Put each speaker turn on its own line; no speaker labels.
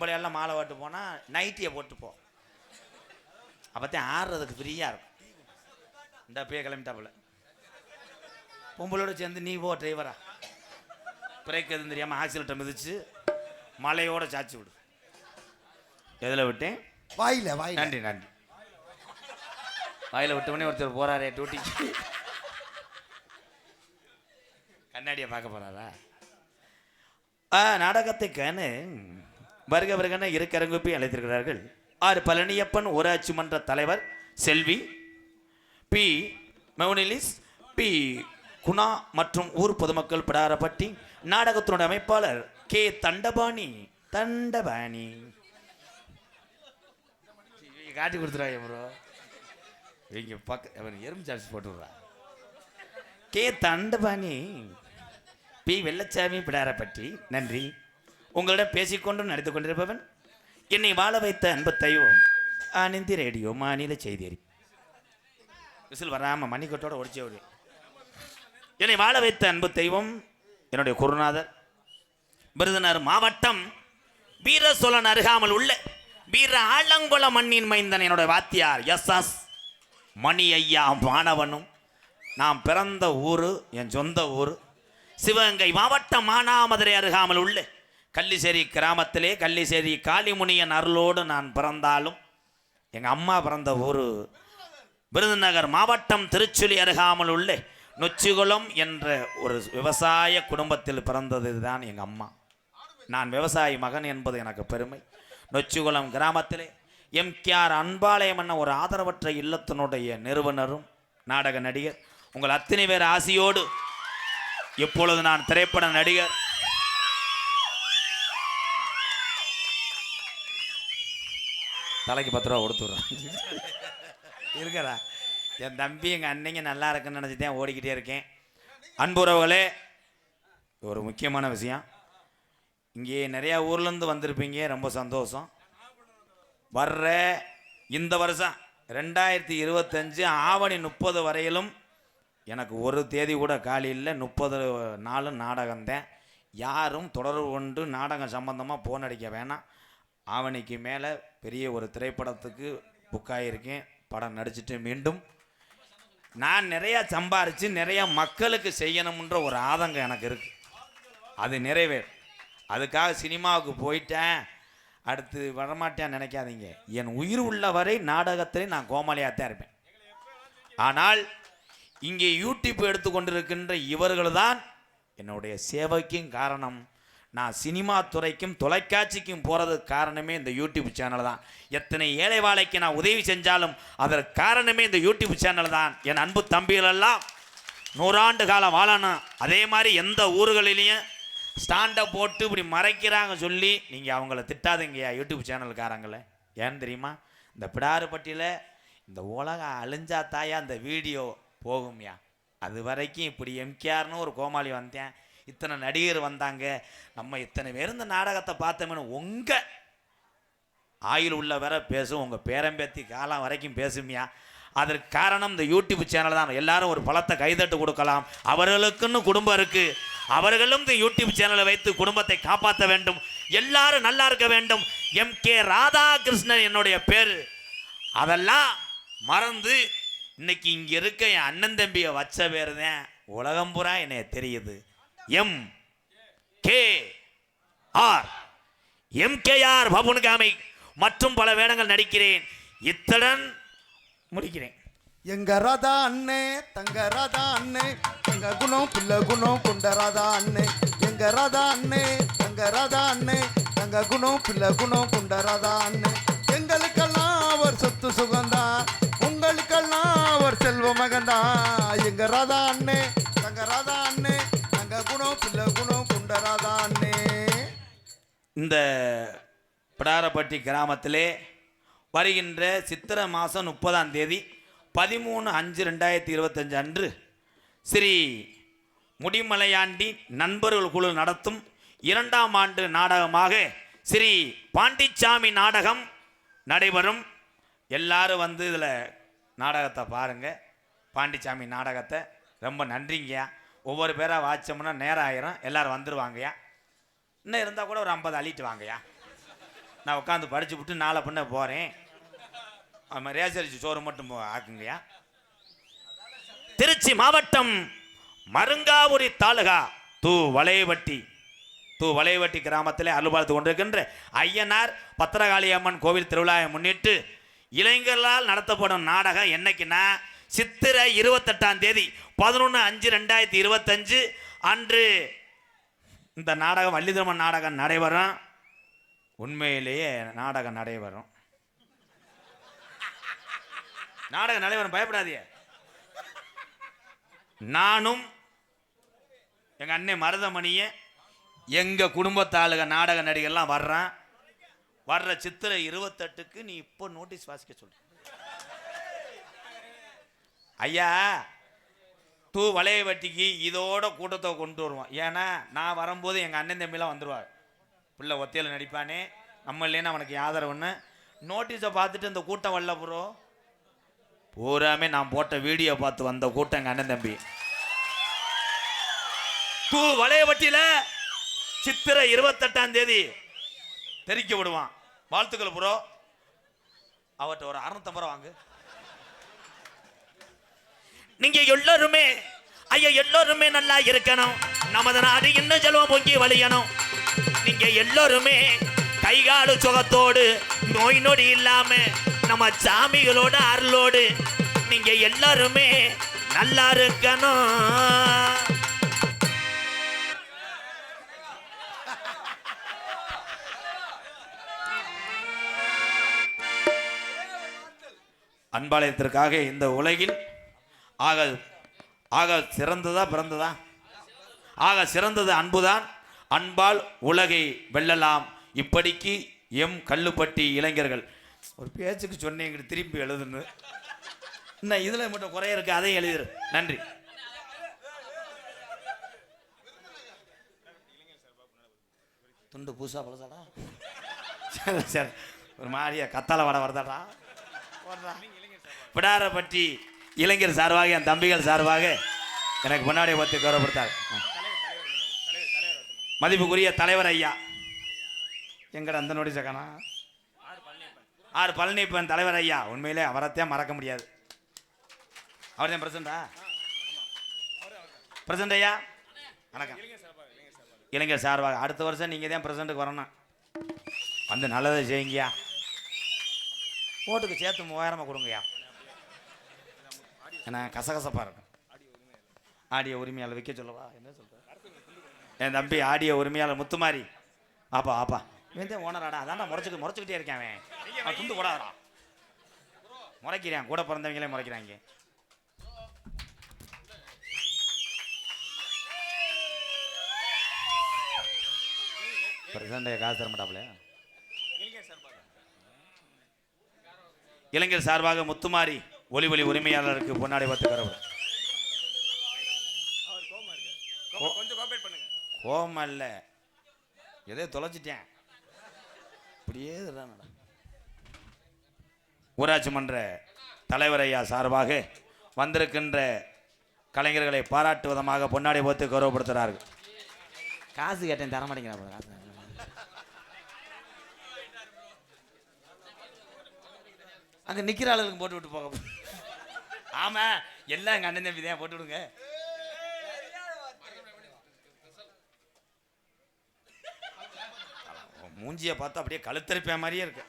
பொம்பளையெல்லாம் மாலை ஓட்டு போனால் நைட்டியை போட்டு போ அப்போத்தான் ஆடுறதுக்கு ஃப்ரீயாக இருக்கும். இந்த அப்பயே கிளம்பிட்டாப்புல. பொம்பளோட சேர்ந்து நீ போ டிரைவரா பிரேக் எதுவும் தெரியாமல் ஆக்சிலேட்டர் மிதிச்சு மலையோட சாச்சி விடு. எதில் விட்டேன்?
வாயில வாயில.
நன்றி நன்றி. வாயில விட்ட உடனே ஒருத்தர் போறாரே டூட்டிக்கு கண்ணாடியை பார்க்க போறாரா? ஆ நாடகத்தை காண. வருக வருகன இருக்கரங்குப்பி அழைத்திருக்கிறார்கள். ஆர். பழனியப்பன் ஊராட்சி மன்ற தலைவர் செல்வி பி. மௌனிலிஸ் பி. குணா மற்றும் ஊர் பொதுமக்கள் பிடாரப்பட்டி நாடகத்தினுடைய அமைப்பாளர் கே. தண்டபாணி. தண்டபாணி. காட்டி கொடுத்துருவாங்க ப்ரோ இவங்க பக்க அவன் எறும்பு சார்ஜ் போட்டு விட்றா கே. தண்டபாணி பி. வெள்ளச்சாமி பிடாரப்பட்டி. நன்றி. உங்களிடம் பேசிக்கொண்டும் நடந்து கொண்டிருப்பவன் என்னை வாழ வைத்த அன்பு தெய்வம் ஆனந்தி ரேடியோ மாநில செய்தி விசில் வராமல் மணிக்கட்டோட ஒடிச்சே ஒரு என்னை வாழ வைத்த அன்பு தெய்வம் என்னுடைய குருநாதர் விருதுநர் மாவட்டம் வீர சோழன் அருகாமல் உள்ள வீர ஆலங்குள மண்ணின் மைந்தன் என்னுடைய வாத்தியார் எஸ் எஸ் மணி ஐயா மாணவனும். நாம் பிறந்த ஊர் என் சொந்த ஊர் சிவகங்கை மாவட்டம் மானாமதுரை அருகாமல் உள்ள கள்ளிசேரி கிராமத்திலே கள்ளிசேரி காளிமுனியன் அருளோடு நான் பிறந்தாலும் எங்கள் அம்மா பிறந்த ஊர் விருதுநகர் மாவட்டம் திருச்சுழி அருகாமல் உள்ள நொச்சிகுளம் என்ற ஒரு விவசாய குடும்பத்தில் பிறந்தது தான் எங்கள் அம்மா. நான் விவசாயி மகன் என்பது எனக்கு பெருமை. நொச்சிகுளம் கிராமத்திலே எம்கேஆர் அன்பாலயம் என்ற ஒரு ஆதரவற்ற இல்லத்தினுடைய நிறுவனரும் நாடக நடிகர். உங்கள் அத்தனை பேர் ஆசியோடு இப்பொழுது நான் திரைப்பட நடிகர் தலைக்கு பத்து ரூபா கொடுத்துட்றேன். இருக்கடா. என் தம்பி எங்கள் அன்னைங்க நல்லா இருக்குன்னு நினச்சி தான் ஓடிக்கிட்டே இருக்கேன். அன்புறவுகளே ஒரு முக்கியமான விஷயம். இங்கே நிறையா ஊர்லேருந்து வந்திருப்பீங்க ரொம்ப சந்தோஷம். வர்ற இந்த வருஷம் ரெண்டாயிரத்தி இருபத்தஞ்சு ஆவணி முப்பது வரையிலும் எனக்கு ஒரு தேதி கூட காலி இல்லை. முப்பது நாளும் நாடகம் தான். யாரும் தொடர்பு கொண்டு நாடகம் சம்மந்தமாக போன் அடிக்க வேணாம். ஆவணிக்கு மேலே பெரிய ஒரு திரைப்படத்துக்கு புக் ஆகியிருக்கேன் படம் நடிச்சிட்டு மீண்டும். நான் நிறையா சம்பாரித்து நிறையா மக்களுக்கு செய்யணும்ன்ற ஒரு ஆதங்கம் எனக்கு இருக்குது அது நிறைவேறும். அதுக்காக சினிமாவுக்கு போயிட்டேன். அடுத்து வரமாட்டேன்னு நினைக்காதீங்க. என் உயிர் உள்ள வரை நாடகத்திலே நான் கோமாளியாக தான் இருப்பேன். ஆனால் இங்கே யூடியூப் எடுத்துக்கொண்டிருக்கின்ற இவர்கள் தான் என்னுடைய சேவைக்கும் காரணம். நான் சினிமா துறைக்கும் தொலைக்காட்சிக்கும் போகிறதுக்கு காரணமே இந்த யூடியூப் சேனல் தான். எத்தனை ஏழை வாழைக்கு நான் உதவி செஞ்சாலும் அதற்கு காரணமே இந்த யூடியூப் சேனல் தான். என் அன்பு தம்பிகளெல்லாம் நூறாண்டு காலம் வாழணும். அதே மாதிரி எந்த ஊர்களிலையும் ஸ்டாண்டை போட்டு இப்படி மறைக்கிறாங்க சொல்லி நீங்கள் அவங்கள திட்டாதீங்கய்யா யூடியூப் சேனல்காரங்களை ஏன்னு தெரியுமா? இந்த பிடாறுப்பட்டியில் இந்த உலகம் அழிஞ்சா தாயா அந்த வீடியோ போகும்யா. அது வரைக்கும் இப்படி எம்கேஆர்னு ஒரு கோமாளி வந்தேன் இத்தனை நடிகர் வந்தாங்க. நம்ம இத்தனை பேர் இந்த நாடகத்தை பார்த்தோம்னு உங்கள் ஆயுள் உள்ள வர பேசும். உங்கள் பேரம்பேத்தி காலம் வரைக்கும் பேசுமியா? அதற்கு காரணம் இந்த யூடியூப் சேனல் தான். எல்லாரும் ஒரு பழத்தை கைதட்டு கொடுக்கலாம். அவர்களுக்குன்னு குடும்பம் இருக்குது அவர்களும் இந்த யூடியூப் சேனலை வைத்து குடும்பத்தை காப்பாற்ற வேண்டும். எல்லாரும் நல்லா இருக்க வேண்டும். எம் கே ராதாகிருஷ்ணன் என்னுடைய பேர். அதெல்லாம் மறந்து இன்னைக்கு இங்கே இருக்க என் அண்ணன் தம்பியை வச்ச பேர் தான் உலகம் பூரா என்னைய தெரியுது. M K R. எம்கேஆர் பபுன்காமை மற்றும் பல வேடங்கள் நடிக்கிறேன். இத்துடன் முடிக்கிறேன்.
எங்க ராதா அண்ணே தங்க ராதா அண்ணே எங்க குணம் பிள்ளை குணம் கொண்ட ராதா அண்ணே. எங்க ராதா அண்ணே தங்க ராதா அண்ணே தங்க குணம் பிள்ளை குணம் கொண்ட ராதா அண்ணே. எங்களுக்கெல்லாம் அவர் சொத்து சுகந்தா உங்களுக்கெல்லாம் அவர் செல்வ மகந்தா. எங்க ராதா அண்ணே
இந்த பிடாரப்பட்டி கிராமத்திலே வருகின்ற சித்திரை மாதம் முப்பதாம் தேதி பதிமூணு அஞ்சு ரெண்டாயிரத்தி இருபத்தஞ்சு அன்று ஸ்ரீ முடிமலையாண்டி நண்பர்கள் குழு நடத்தும் இரண்டாம் ஆண்டு நாடகமாக ஸ்ரீ பாண்டிச்சாமி நாடகம் நடைபெறும். எல்லாரும் வந்து இதில் நாடகத்தை பாருங்கள் பாண்டிச்சாமி நாடகத்தை ரொம்ப நன்றிங்கய்யா. ஒவ்வொரு பேராக வாச்சோம்னா நேரம் ஆயிரும். எல்லோரும் வந்துருவாங்கய்யா. இன்னும் இருந்தால் கூட ஒரு ஐம்பது அள்ளிட்டு வாங்கய்யா. நான் உட்காந்து படிச்சு விட்டு நாளை பண்ண போகிறேன் ஆமாம் ரேசரிச்சு சோறு மட்டும் போ- ஆக்குங்கய்யா. திருச்சி மாவட்டம் மருங்காபுரி தாலுகா தூ வளையவட்டி. தூ வளையவட்டி கிராமத்தில் அலுவலகத்து கொண்டிருக்கின்ற ஐயனார் பத்திரகாளி அம்மன் கோவில் திருவிழாவை முன்னிட்டு இளைஞர்களால் நடத்தப்படும் நாடகம் என்னைக்குன்னா சித்திரை இருபத்தெட்டாம் தேதி பதினொன்று அஞ்சு ரெண்டாயிரத்தி இருபத்தஞ்சு அன்று இந்த நாடகம் வள்ளிதர்மன் நாடகம் நடைபெறும். உண்மையிலேயே நாடகம் நடைபெறும். நாடகம் நடைபெறும் பயப்படாதிய நானும் எங்கள் அண்ணன் மருதமணியை எங்கள் குடும்பத்தாளுக நாடக நடிகர்லாம் வர்றான். வர்ற சித்திரை இருபத்தெட்டுக்கு நீ இப்போ நோட்டீஸ் வாசிக்க சொல்லு. ஐயா டூ வளைய வட்டிக்கு இதோட கூட்டத்தை கொண்டு வருவோம் ஏன்னா நான் வரும்போது எங்கள் அண்ணன் தம்பிலாம் வந்துடுவார் பிள்ளை ஒத்தையில் நடிப்பானே. நம்ம இல்லைன்னா அவனுக்கு ஆதரவுன்னு நோட்டீஸை பார்த்துட்டு இந்த கூட்டம் வரல ப்ரோ பூராமே நான் போட்ட வீடியோ பார்த்து வந்த கூட்டம் எங்கள் அண்ணன் தம்பி. தூ வளையவட்டியில் சித்திரை இருபத்தெட்டாம் தேதி தெரிக்க விடுவான். வாழ்த்துக்கள் ப்ரோ அவர்கிட்ட ஒரு அறுநூத்தம்பது ரூபா வாங்கு. நீங்க எல்லாருமே ஐயா எல்லாருமே நல்லா இருக்கணும். நமது நாடு இன்னும் செல்வம் பொங்கி வழியணும். நீங்க எல்லாருமே கைகாலு சுகத்தோடு நோய் நொடி இல்லாம நம்ம சாமிகளோட அருளோடு நீங்க எல்லாருமே நல்லா இருக்கணும். அன்பாலயத்திற்காக இந்த உலகில் ஆக ஆக சிறந்ததா பிறந்ததா? ஆக சிறந்தது அன்புதான். அன்பால் உலகை வெல்லலாம். இப்படிக்கு எம் கல்லுப்பட்டி இளைஞர்கள். ஒரு பேச்சுக்கு சொன்னேங்க திருப்பி எழுதுன்னு. இன்னும் இதில் மட்டும் குறைய இருக்கு அதையும் எழுதிரு. நன்றி. துண்டு பூசா பழசாடா? சரி சரி. ஒரு மாதிரியா கத்தால வட வருதாடா? வர்றா. இளைஞர் சார்பாக என் தம்பிகள் சார்பாக எனக்கு முன்னாடி பற்றி கௌரவப்படுத்தார். மதிப்புக்குரிய தலைவர் ஐயா. எங்கட அந்த நோடி சக்கனா ஆறு பழனிப்பன் தலைவர் ஐயா. உண்மையிலே அவரைத்தான் மறக்க முடியாது. அவர் தான் பிரசண்டா பிரசண்ட் ஐயா? வணக்கம். இளைஞர் சார்பாக. அடுத்த வருஷம் நீங்கள் தான் பிரசண்ட்டுக்கு வரணும். வந்து நல்லதை செய்யுங்கய்யா. ஓட்டுக்கு சேர்த்து மூவாயிரமாக கொடுங்கய்யா. ஏன்னா கசகசப்பாக இருக்கும். ஆடியோ உரிமையாளர் வைக்க சொல்லவா? என்ன சொல்கிறேன் என் தம்பி ஆடியோ உரிமையாளர் முத்துமாரி. ஆப்பா ஆப்பா இவன் தான் ஓனராடா அதான்டா முறைச்சிட்டு முறைச்சிக்கிட்டே இருக்கேன் அவன். துண்டு கூடாதா முறைக்கிறான். கூட பிறந்தவங்களே முறைக்கிறாங்க. பிரசண்டைய காசு தர மாட்டாப்ல இளைஞர் சார்பாக முத்துமாரி. ஒலி ஒலி உரிமையாளருக்கு பொன்னாடை பார்த்து
கொஞ்சம் பண்ணுங்க
கோபம் அல்ல எதோ தொலைச்சிட்டேன். இப்படியே ஊராட்சி மன்ற தலைவர் ஐயா சார்பாக வந்திருக்கின்ற கலைஞர்களை பாராட்டு விதமாக பொன்னாடி போத்து கௌரவப்படுத்துகிறார்கள் காசு கேட்டேன் தர மாட்டேங்கிறா காசு. அங்கே நிற்கிற ஆளுகளுக்கு போட்டு விட்டு போக ஆமா எல்லாம் எங்கள் அண்ணன் தம்பி தான் போட்டு விடுங்க. மூஞ்சியை பார்த்தா அப்படியே கழுத்தரிப்பேன் மாதிரியே இருக்கு.